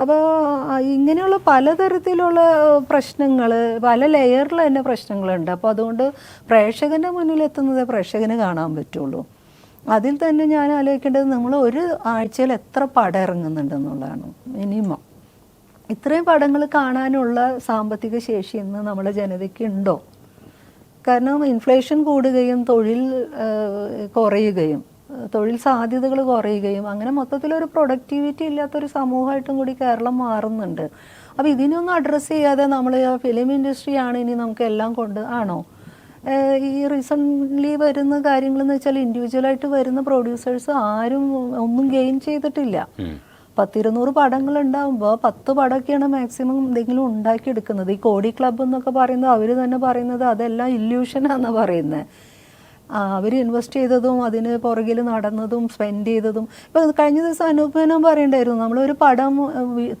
അപ്പോൾ ഇങ്ങനെയുള്ള പലതരത്തിലുള്ള പ്രശ്നങ്ങൾ പല ലെയറിൽ തന്നെ പ്രശ്നങ്ങളുണ്ട്. അപ്പോൾ അതുകൊണ്ട് പ്രേക്ഷകന്റെ മുന്നിൽ എത്തുന്നത് പ്രേക്ഷകന് കാണാൻ പറ്റുള്ളൂ. അതിൽ തന്നെ ഞാൻ ആലോചിക്കേണ്ടത് നമ്മൾ ഒരു ആഴ്ചയിൽ എത്ര പടം ഇറങ്ങുന്നുണ്ടെന്നുള്ളതാണ് മിനിമം. ഇത്രയും പടങ്ങൾ കാണാനുള്ള സാമ്പത്തിക ശേഷി ഇന്ന് നമ്മുടെ ജനതയ്ക്ക് ഉണ്ടോ? കാരണം ഇൻഫ്ലേഷൻ കൂടുകയും തൊഴിൽ കുറയുകയും. തൊഴിൽ സാധ്യതകൾ കുറയുകയും അങ്ങനെ മൊത്തത്തിലൊരു പ്രൊഡക്ടിവിറ്റി ഇല്ലാത്തൊരു സമൂഹമായിട്ടും കൂടി കേരളം മാറുന്നുണ്ട്. അപ്പോൾ ഇതിനൊന്നും അഡ്രസ്സ് ചെയ്യാതെ നമ്മൾ ഫിലിം ഇൻഡസ്ട്രിയാണ് ഇനി നമുക്ക് എല്ലാം കൊണ്ട് ആണോ? ഈ റീസെന്റ്ലി വരുന്ന കാര്യങ്ങളെന്ന് വെച്ചാൽ ഇൻഡിവിജ്വലായിട്ട് വരുന്ന പ്രൊഡ്യൂസേഴ്സ് ആരും ഒന്നും ഗെയിൻ ചെയ്തിട്ടില്ല. പത്തിരുന്നൂറ് പടങ്ങൾ ഉണ്ടാകുമ്പോൾ പത്ത് പടമൊക്കെയാണ് മാക്സിമം എന്തെങ്കിലും ഉണ്ടാക്കിയെടുക്കുന്നത്. ഈ കോടി ക്ലബ്ബ് എന്നൊക്കെ പറയുന്നത് അവർ തന്നെ പറയുന്നത് അതെല്ലാം ഇല്യൂഷനാണെന്ന് പറയുന്നത് അവർ ഇൻവെസ്റ്റ് ചെയ്തതും അതിന് പുറകിൽ നടന്നതും സ്പെൻഡ് ചെയ്തതും. ഇപ്പോൾ കഴിഞ്ഞ ദിവസം അനൂപനം പറയണ്ടായിരുന്നു നമ്മളൊരു പടം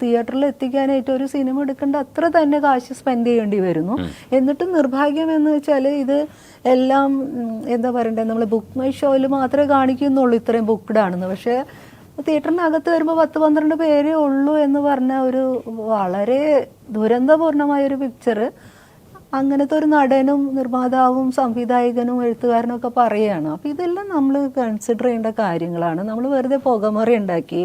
തിയേറ്ററിൽ എത്തിക്കാനായിട്ട് ഒരു സിനിമ എടുക്കേണ്ട അത്ര തന്നെ കാശ് സ്പെൻഡ് ചെയ്യേണ്ടി വരുന്നു. എന്നിട്ടും നിർഭാഗ്യം എന്ന് വെച്ചാൽ ഇത് എല്ലാം എന്താ പറയണ്ടേ നമ്മൾ ബുക്ക് മൈ ഷോയിൽ മാത്രമേ കാണിക്കുന്നുള്ളൂ ഇത്രയും ബുക്ക്ഡ് ആണെന്ന്. പക്ഷേ തിയേറ്ററിനകത്ത് വരുമ്പോൾ പത്ത് പന്ത്രണ്ട് പേരേ ഉള്ളൂ എന്ന് പറഞ്ഞ ഒരു വളരെ ദുരന്തപൂർണമായ ഒരു പിക്ചർ അങ്ങനത്തെ ഒരു നടനും നിർമ്മാതാവും സംവിധായകനും എഴുത്തുകാരനും ഒക്കെ പറയുകയാണ്. അപ്പോൾ ഇതെല്ലാം നമ്മൾ കൺസിഡർ ചെയ്യേണ്ട കാര്യങ്ങളാണ്. നമ്മൾ വെറുതെ പുകമറി ഉണ്ടാക്കി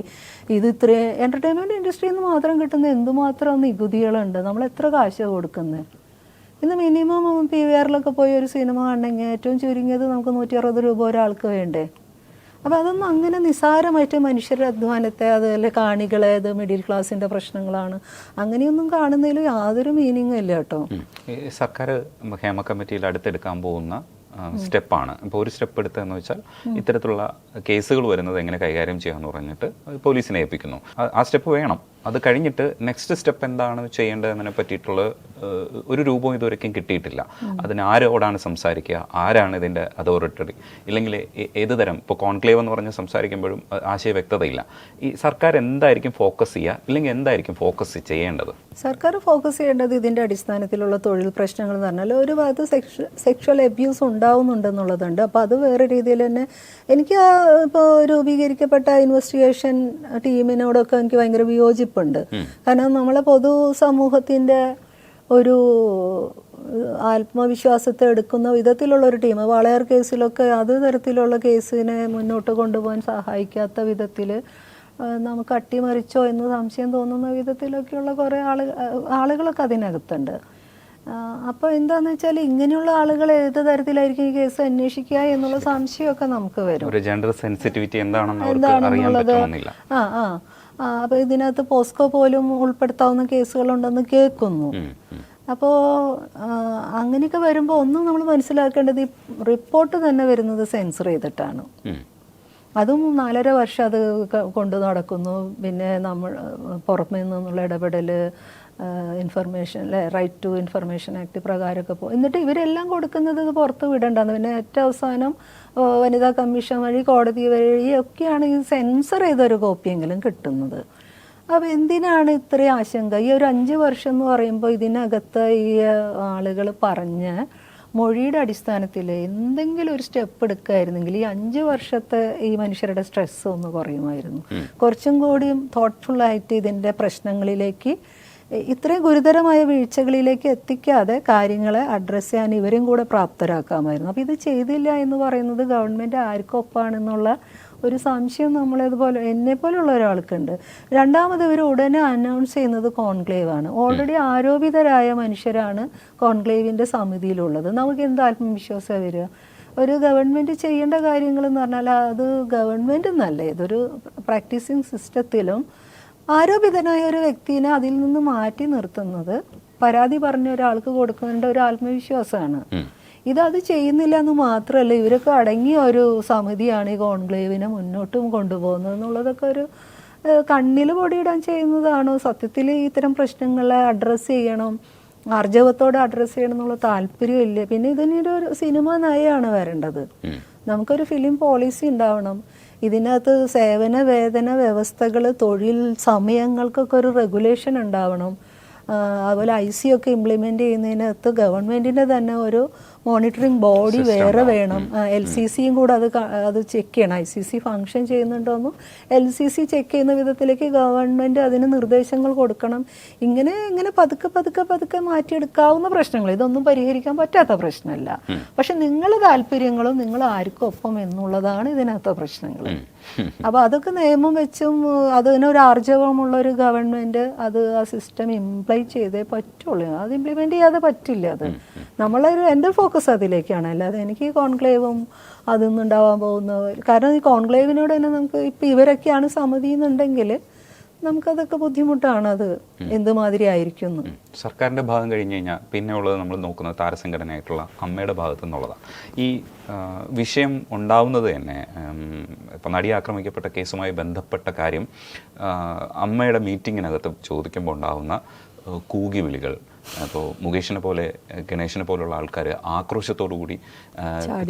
ഇത് ഇത്ര എന്റർടൈൻമെന്റ് ഇൻഡസ്ട്രിയിൽ നിന്ന് മാത്രം കിട്ടുന്ന എന്തുമാത്രം നികുതികളുണ്ട്? നമ്മൾ എത്ര കാശ് കൊടുക്കുന്നത് ഇന്ന് മിനിമം പി വി ആറിലൊക്കെ പോയി ഒരു സിനിമ കാണണമെങ്കിൽ ഏറ്റവും ചുരുങ്ങിയത് നമുക്ക് നൂറ്റി അറുപത് രൂപ ഒരാൾക്ക് വേണ്ടേ? അപ്പോൾ അതൊന്നും അങ്ങനെ നിസ്സാരമായിട്ട് മനുഷ്യരുടെ അധ്വാനത്തെ അതുപോലെ കാണികളെ അത് മിഡിൽ ക്ലാസ്സിന്റെ പ്രശ്നങ്ങളാണ്. അങ്ങനെയൊന്നും കാണുന്നതിൽ യാതൊരു മീനിങ്ങും ഇല്ല കേട്ടോ. സർക്കാർ ഹേമ കമ്മിറ്റിയിൽ അടുത്തെടുക്കാൻ പോകുന്ന സ്റ്റെപ്പാണ്. ഇപ്പോൾ ഒരു സ്റ്റെപ്പ് എടുത്തതെന്ന് വെച്ചാൽ ഇത്തരത്തിലുള്ള കേസുകൾ വരുന്നത് എങ്ങനെ കൈകാര്യം ചെയ്യാമെന്ന് പറഞ്ഞിട്ട് പോലീസിനെ ഏൽപ്പിക്കുന്നു. ആ സ്റ്റെപ്പ് വേണം. അത് കഴിഞ്ഞിട്ട് നെക്സ്റ്റ് സ്റ്റെപ്പ് എന്താണ് ചെയ്യേണ്ടതെന്നതിനെ പറ്റിയിട്ടുള്ള ഒരു രൂപവും ഇതുവരെയ്ക്കും കിട്ടിയിട്ടില്ല. അതിന് ആരോടാണ് സംസാരിക്കുക? ആരാണ് ഇതിന്റെ അതോറിറ്റി ഇല്ലെങ്കിൽ ഏത് തരം? ഇപ്പോൾ കോൺക്ലേവ് എന്ന് പറഞ്ഞ് സംസാരിക്കുമ്പോഴും ആശയ വ്യക്തതയില്ല. ഈ സർക്കാർ എന്തായിരിക്കും ഫോക്കസ് ചെയ്യുക? ഇല്ലെങ്കിൽ എന്തായിരിക്കും ഫോക്കസ് ചെയ്യേണ്ടത്? സർക്കാർ ഫോക്കസ് ചെയ്യേണ്ടത് ഇതിന്റെ അടിസ്ഥാനത്തിലുള്ള തൊഴിൽ പ്രശ്നങ്ങൾ എന്ന് പറഞ്ഞാൽ ഒരു ഭാഗത്ത് സെക്ഷ സെക്ഷൽ അബ്യൂസ് ഉണ്ടാവുന്നുണ്ടെന്നുള്ളതുണ്ട്. അപ്പോൾ അത് വേറെ രീതിയിൽ തന്നെ എനിക്ക് ഇപ്പോൾ രൂപീകരിക്കപ്പെട്ട ഇൻവെസ്റ്റിഗേഷൻ ടീമിനോടൊക്കെ എനിക്ക് ഭയങ്കര വിയോജിപ്പുണ്ട് കാരണം നമ്മളെ പൊതു സമൂഹത്തിന്റെ ഒരു ആത്മവിശ്വാസത്തെ എടുക്കുന്ന വിധത്തിലുള്ള ഒരു ടീം. വളയർ കേസിലൊക്കെ അത് തരത്തിലുള്ള കേസിനെ മുന്നോട്ട് കൊണ്ടുപോകാൻ സഹായിക്കാത്ത വിധത്തിൽ നമുക്ക് അട്ടിമറിച്ചോ എന്ന് സംശയം തോന്നുന്ന വിധത്തിലൊക്കെയുള്ള കുറേ ആൾ ആളുകളൊക്കെ അതിനകത്തുണ്ട്. അപ്പോൾ എന്താണെന്ന് വെച്ചാൽ ഇങ്ങനെയുള്ള ആളുകൾ ഏത് തരത്തിലായിരിക്കും ഈ കേസ് അന്വേഷിക്കുക എന്നുള്ള സംശയമൊക്കെ നമുക്ക് വരും. എന്താണെന്നുള്ളത്? ആ ആ, അപ്പോൾ ഇതിനകത്ത് പോസ്കോ പോലും ഉൾപ്പെടുത്താവുന്ന കേസുകളുണ്ടെന്ന് കേൾക്കുന്നു. അപ്പോൾ അങ്ങനെയൊക്കെ വരുമ്പോൾ ഒന്നും നമ്മൾ മനസ്സിലാക്കേണ്ടത് ഈ റിപ്പോർട്ട് തന്നെ വരുന്നത് സെൻസർ ചെയ്തിട്ടാണ്. അതും നാലര വർഷം അത് കൊണ്ടു കൊണ്ട് നടക്കുന്നു പിന്നെ നമ്മൾ പുറമേ നിന്നുള്ള ഇടപെടൽ ഇൻഫർമേഷൻ അല്ലെ റൈറ്റ് ടു ഇൻഫർമേഷൻ ആക്ട് പ്രകാരമൊക്കെ പോകും എന്നിട്ട് ഇവരെല്ലാം കൊടുക്കുന്നത് ഇത് പുറത്ത് വിടണ്ടെന്ന്. പിന്നെ ഏറ്റവും അവസാനം വനിതാ കമ്മീഷൻ വഴി കോടതി വഴി വഴിയൊക്കെയാണ് ഈ സെൻസർ ചെയ്തൊരു കോപ്പിയെങ്കിലും കിട്ടുന്നത്. അപ്പോൾ എന്തിനാണ് ഇത്രയും ആശങ്ക? ഈ ഒരു അഞ്ച് വർഷം എന്ന് പറയുമ്പോൾ ഇതിനകത്ത് ഈ ആളുകൾ പറഞ്ഞ് മൊഴിയുടെ അടിസ്ഥാനത്തിൽ എന്തെങ്കിലും ഒരു സ്റ്റെപ്പ് എടുക്കായിരുന്നെങ്കിൽ ഈ അഞ്ച് വർഷത്തെ ഈ മനുഷ്യരുടെ സ്ട്രെസ് ഒന്ന് കുറയുമായിരുന്നു. കുറച്ചും കൂടിയും തോട്ട്ഫുള്ളായിട്ട് ഇതിന്റെ പ്രശ്നങ്ങളിലേക്ക് ഇത്രയും ഗുരുതരമായ വീഴ്ചകളിലേക്ക് എത്തിക്കാതെ കാര്യങ്ങളെ അഡ്രസ്സ് ചെയ്യാൻ ഇവരും കൂടെ പ്രാപ്തരാക്കാമായിരുന്നു. അപ്പോൾ ഇത് ചെയ്തില്ല എന്ന് പറയുന്നത് ഗവൺമെന്റ് ആർക്കൊപ്പാണെന്നുള്ള ഒരു സംശയം നമ്മളേതുപോലെ എന്നെ പോലുള്ള ഒരാൾക്കുണ്ട്. രണ്ടാമത് ഇവർ ഉടനെ അനൗൺസ് ചെയ്യുന്നത് കോൺക്ലേവ് ആണ്. ഓൾറെഡി ആരോപിതരായ മനുഷ്യരാണ് കോൺക്ലേവിന്റെ സമിതിയിലുള്ളത്. നമുക്ക് എന്ത് ആത്മവിശ്വാസം വരിക? ഒരു ഗവൺമെന്റ് ചെയ്യേണ്ട കാര്യങ്ങൾ എന്ന് പറഞ്ഞാൽ അത് ഗവൺമെന്റ് എന്നല്ല. ഇതൊരു പ്രാക്ടീസിങ് സിസ്റ്റത്തിലും ആരോപിതനായ ഒരു വ്യക്തിനെ അതിൽ നിന്ന് മാറ്റി നിർത്തുന്നത് പരാതി പറഞ്ഞ ഒരാൾക്ക് കൊടുക്കേണ്ട ഒരു ആത്മവിശ്വാസമാണ്. ഇത് അത് ചെയ്യുന്നില്ല എന്ന് മാത്രമല്ല ഇവരൊക്കെ അടങ്ങിയ ഒരു സമിതിയാണ് ഈ കോൺക്ലേവിനെ മുന്നോട്ടും കൊണ്ടുപോകുന്നത് എന്നുള്ളതൊക്കെ ഒരു കണ്ണിൽ പൊടിയിടാൻ ചെയ്യുന്നതാണോ. സത്യത്തിൽ ഇത്തരം പ്രശ്നങ്ങളെ അഡ്രസ്സ് ചെയ്യണം ആർജവത്തോടെ അഡ്രസ്സ് ചെയ്യണം എന്നുള്ള താല്പര്യമില്ല. പിന്നെ ഇതിനൊരു ഒരു സിനിമ നയമാണ് വരേണ്ടത്. നമുക്കൊരു ഫിലിം പോളിസി ഉണ്ടാവണം. ഇതിനകത്ത് സേവന വേതന വ്യവസ്ഥകൾ തൊഴിൽ സമയങ്ങൾക്കൊക്കെ ഒരു റെഗുലേഷൻ ഉണ്ടാവണം. അതുപോലെ ഐ സി ഒക്കെ ഇംപ്ലിമെന്റ് ചെയ്യുന്നതിനകത്ത് ഗവൺമെന്റിന്റെ തന്നെ ഒരു മോണിറ്ററിംഗ് ബോഡി വേറെ വേണം. എൽ സി സിയും കൂടെ അത് അത് ചെക്ക് ചെയ്യണം. ഐ സി സി ഫങ്ഷൻ ചെയ്യുന്നുണ്ടോന്നും എൽ സി സി ചെക്ക് ചെയ്യുന്ന വിധത്തിലേക്ക് ഗവൺമെന്റ് അതിന് നിർദ്ദേശങ്ങൾ കൊടുക്കണം. ഇങ്ങനെ ഇങ്ങനെ പതുക്കെ പതുക്കെ പതുക്കെ മാറ്റിയെടുക്കാവുന്ന പ്രശ്നങ്ങൾ. ഇതൊന്നും പരിഹരിക്കാൻ പറ്റാത്ത പ്രശ്നമല്ല. പക്ഷെ നിങ്ങളുടെ താല്പര്യങ്ങളും നിങ്ങൾ ആർക്കും ഒപ്പം എന്നുള്ളതാണ് ഇതിനകത്തെ പ്രശ്നങ്ങൾ. അപ്പോൾ അതൊക്കെ നിയമം വെച്ചും അതിനൊരു ആർജവമുള്ള ഒരു ഗവൺമെന്റ് അത് ആ സിസ്റ്റം ഇംപ്ലൈ ചെയ്തേ പറ്റുള്ളൂ. അത് ഇംപ്ലിമെന്റ് ചെയ്യാതെ പറ്റില്ല അത്. നമ്മളൊരു എന്റെ ഫോക്കസ് അതിലേക്കാണ് അല്ലാതെ എനിക്ക് ഈ കോൺക്ലേവും അതൊന്നും ഉണ്ടാവാൻ പോകുന്ന കാരണം ഈ കോൺക്ലേവിനോട് തന്നെ നമുക്ക് ഇപ്പം ഇവരൊക്കെയാണ് സമിതി എന്നുണ്ടെങ്കിൽ നമുക്കതൊക്കെ ബുദ്ധിമുട്ടാണ്. അത് എന്തുമാതിരി ആയിരിക്കും സർക്കാരിന്റെ സർക്കാരിന്റെ ഭാഗം കഴിഞ്ഞ് കഴിഞ്ഞാൽ പിന്നെ ഉള്ളത് നമ്മൾ നോക്കുന്നത് താരസംഘടനയായിട്ടുള്ള അമ്മയുടെ ഭാഗത്തു നിന്നുള്ളതാണ് ഈ വിഷയം ഉണ്ടാവുന്നത് തന്നെ ഇപ്പം നടി ആക്രമിക്കപ്പെട്ട കേസുമായി ബന്ധപ്പെട്ട കാര്യം അമ്മയുടെ മീറ്റിങ്ങിനകത്ത് ചോദിക്കുമ്പോൾ ഉണ്ടാവുന്ന ആ, കൂകി വിളികൾ അപ്പോൾ മുകേഷിനെ പോലെ ഗണേഷിനെ പോലുള്ള ആൾക്കാർ ആക്രോശത്തോടു കൂടി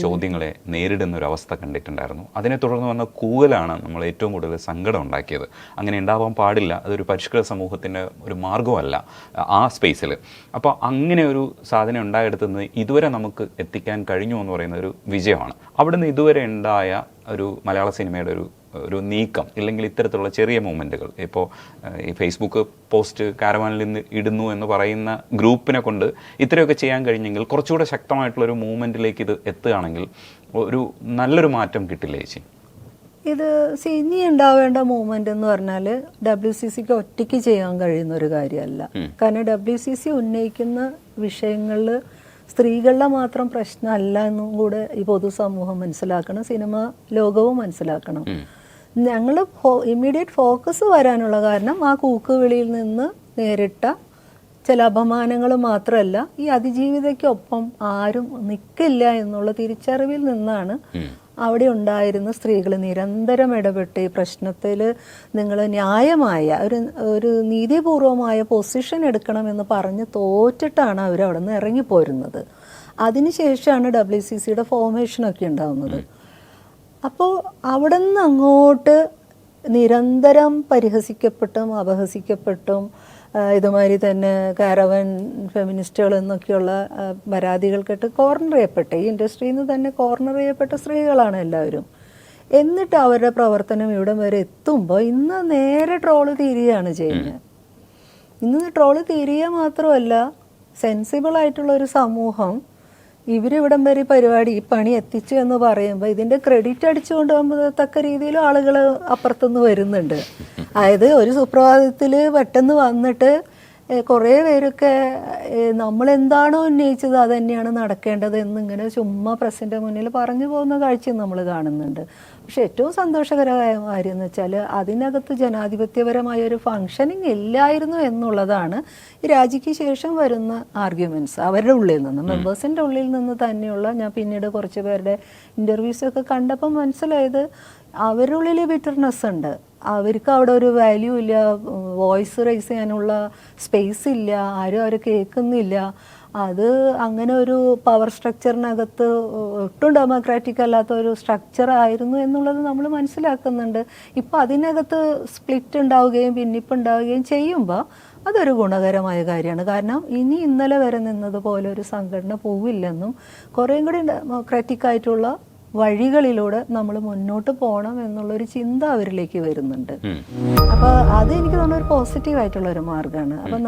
ചോദ്യങ്ങളെ നേരിടുന്ന ഒരു അവസ്ഥ കണ്ടിട്ടുണ്ടായിരുന്നു. അതിനെ തുടർന്ന് വന്ന കൂവലാണ് നമ്മൾ ഏറ്റവും കൂടുതൽ സങ്കടം ഉണ്ടാക്കിയത്. അങ്ങനെ ഉണ്ടാവാൻ പാടില്ല. അതൊരു പരിഷ്കൃത സമൂഹത്തിന്റെ ഒരു മാർഗമല്ല ആ സ്പേസിൽ. അപ്പോൾ അങ്ങനെ ഒരു സാധനം ഉണ്ടായെടുത്തുനിന്ന് ഇതുവരെ നമുക്ക് എത്തിക്കാൻ കഴിഞ്ഞു എന്ന് പറയുന്ന ഒരു വിജയമാണ്. അവിടുന്ന് ഇതുവരെ ഉണ്ടായ ഒരു മലയാള സിനിമയുടെ ഒരു ഒരു നീക്കം ഇല്ലെങ്കിൽ ഇത്തരത്തിലുള്ള ചെറിയ മൂമെന്റുകൾ ഇപ്പോൾ ഈ ഫേസ്ബുക്ക് പോസ്റ്റ് കാരവാനിൽ നിന്ന് ഇടുന്നു എന്ന് പറയുന്ന ഗ്രൂപ്പിനെ കൊണ്ട് ഇത്രയൊക്കെ ചെയ്യാൻ കഴിഞ്ഞെങ്കിൽ കുറച്ചുകൂടെ ശക്തമായിട്ടുള്ളൊരു മൂവ്മെന്റിലേക്ക് ഇത് എത്തുകയാണെങ്കിൽ ഒരു നല്ലൊരു മാറ്റം കിട്ടില്ലേ ചേച്ചി? ഇത് ഇനി ഉണ്ടാവേണ്ട മൂവ്മെന്റ് എന്ന് പറഞ്ഞാൽ ഡബ്ല്യു സി സിക്ക് ഒറ്റയ്ക്ക് ചെയ്യാൻ കഴിയുന്ന ഒരു കാര്യമല്ല. കാരണം ഡബ്ല്യു സി സി ഉന്നയിക്കുന്ന വിഷയങ്ങളിൽ സ്ത്രീകളുടെ മാത്രം പ്രശ്നമല്ല എന്നും കൂടെ ഈ പൊതുസമൂഹം മനസ്സിലാക്കണം സിനിമ ലോകവും മനസ്സിലാക്കണം. ഞങ്ങൾ ഇമ്മീഡിയറ്റ് ഫോക്കസ് വരാനുള്ള കാരണം ആ കൂക്കുവിളിയിൽ നിന്ന് നേരിട്ട ചില അപമാനങ്ങൾ മാത്രമല്ല ഈ അതിജീവിതയ്ക്കൊപ്പം ആരും നിൽക്കില്ല എന്നുള്ള തിരിച്ചറിവിൽ നിന്നാണ് അവിടെ ഉണ്ടായിരുന്ന സ്ത്രീകൾ നിരന്തരം ഇടപെട്ട് ഈ പ്രശ്നത്തിൽ നിങ്ങൾ ന്യായമായ ഒരു ഒരു നീതിപൂർവമായ പൊസിഷൻ എടുക്കണമെന്ന് പറഞ്ഞ് തോറ്റിട്ടാണ് അവർ അവിടെ നിന്ന് ഇറങ്ങിപ്പോരുന്നത് അതിനുശേഷമാണ് ഡബ്ല്യു സി സിയുടെ ഫോർമേഷനൊക്കെ ഉണ്ടാവുന്നത്. അപ്പോൾ അവിടെ നിന്ന് അങ്ങോട്ട് നിരന്തരം പരിഹസിക്കപ്പെട്ടും അപഹസിക്കപ്പെട്ടും ഇതുമാതിരി തന്നെ കാരവൻ ഫെമിനിസ്റ്റുകൾ എന്നൊക്കെയുള്ള പരാതികൾ കേട്ട് കോർണർ ചെയ്യപ്പെട്ട. ഈ ഇൻഡസ്ട്രിയിൽ നിന്ന് തന്നെ കോർണർ ചെയ്യപ്പെട്ട സ്ത്രീകളാണ് എല്ലാവരും. എന്നിട്ട് അവരുടെ പ്രവർത്തനം ഇവിടം വരെ എത്തുമ്പോൾ ഇന്ന് നേരെ ട്രോൾ തീരുകയാണ് ചെയ്യുന്നത്. ഇന്ന് ട്രോൾ തീരുക മാത്രമല്ല സെൻസിബിൾ ആയിട്ടുള്ള ഒരു സമൂഹം ഇവരിവിടം വരെ പരിപാടി ഈ പണി എത്തിച്ചു എന്ന് പറയുമ്പോൾ ഇതിന്റെ ക്രെഡിറ്റ് അടിച്ചുകൊണ്ട് തക്ക രീതിയിൽ ആളുകൾ അപ്പുറത്തുനിന്ന് വരുന്നുണ്ട്. അതായത് ഒരു സുപ്രഭാതത്തിൽ പെട്ടെന്ന് വന്നിട്ട് കുറേ പേരൊക്കെ നമ്മളെന്താണോ ഉന്നയിച്ചത് അത് തന്നെയാണ് നടക്കേണ്ടത് എന്നിങ്ങനെ ചുമ്മാ പ്രസിന്റെ മുന്നിൽ പറഞ്ഞു പോകുന്ന കാഴ്ചയും നമ്മൾ കാണുന്നുണ്ട്. പക്ഷെ ഏറ്റവും സന്തോഷകരമായ കാര്യം എന്ന് വെച്ചാൽ അതിനകത്ത് ജനാധിപത്യപരമായ ഒരു ഫങ്ഷനിങ് ഇല്ലായിരുന്നു എന്നുള്ളതാണ് ഈ രാജിക്ക് ശേഷം വരുന്ന ആർഗ്യുമെന്റ്സ് അവരുടെ ഉള്ളിൽ നിന്ന്. മെമ്പേഴ്സിന്റെ ഉള്ളിൽ നിന്ന് തന്നെയുള്ള ഞാൻ പിന്നീട് കുറച്ച് പേരുടെ ഇന്റർവ്യൂസൊക്കെ കണ്ടപ്പോൾ മനസ്സിലായത് അവരുടെ ഉള്ളിൽ ബിറ്റർനെസ് ഉണ്ട്. അവർക്ക് അവിടെ ഒരു വാല്യൂ ഇല്ല വോയിസ് റൈസ് ചെയ്യാനുള്ള സ്പേസ് ഇല്ല ആരും അവരെ കേൾക്കുന്നില്ല. അത് അങ്ങനെ ഒരു പവർ സ്ട്രക്ചറിനകത്ത് ഒട്ടും ഡെമോക്രാറ്റിക് അല്ലാത്ത ഒരു സ്ട്രക്ചർ ആയിരുന്നു എന്നുള്ളത് നമ്മൾ മനസ്സിലാക്കുന്നുണ്ട്. ഇപ്പം അതിനകത്ത് സ്പ്ലിറ്റ് ഉണ്ടാവുകയും ഭിന്നിപ്പുണ്ടാവുകയും ചെയ്യുമ്പോൾ അതൊരു ഗുണകരമായ കാര്യമാണ്. കാരണം ഇനി ഇന്നലെ വരെ നിന്നതുപോലെ ഒരു സംഘടന പോവില്ലെന്നും കുറേയും കൂടി ഡെമോക്രാറ്റിക് ആയിട്ടുള്ള വഴികളിലൂടെ നമ്മൾ മുന്നോട്ട് പോകണം എന്നുള്ളൊരു ചിന്ത അവരിലേക്ക് വരുന്നുണ്ട്. അപ്പോൾ അത് എനിക്ക് തോന്നുന്ന ഒരു പോസിറ്റീവ് ആയിട്ടുള്ള ഒരു മാർഗമാണ്. അപ്പം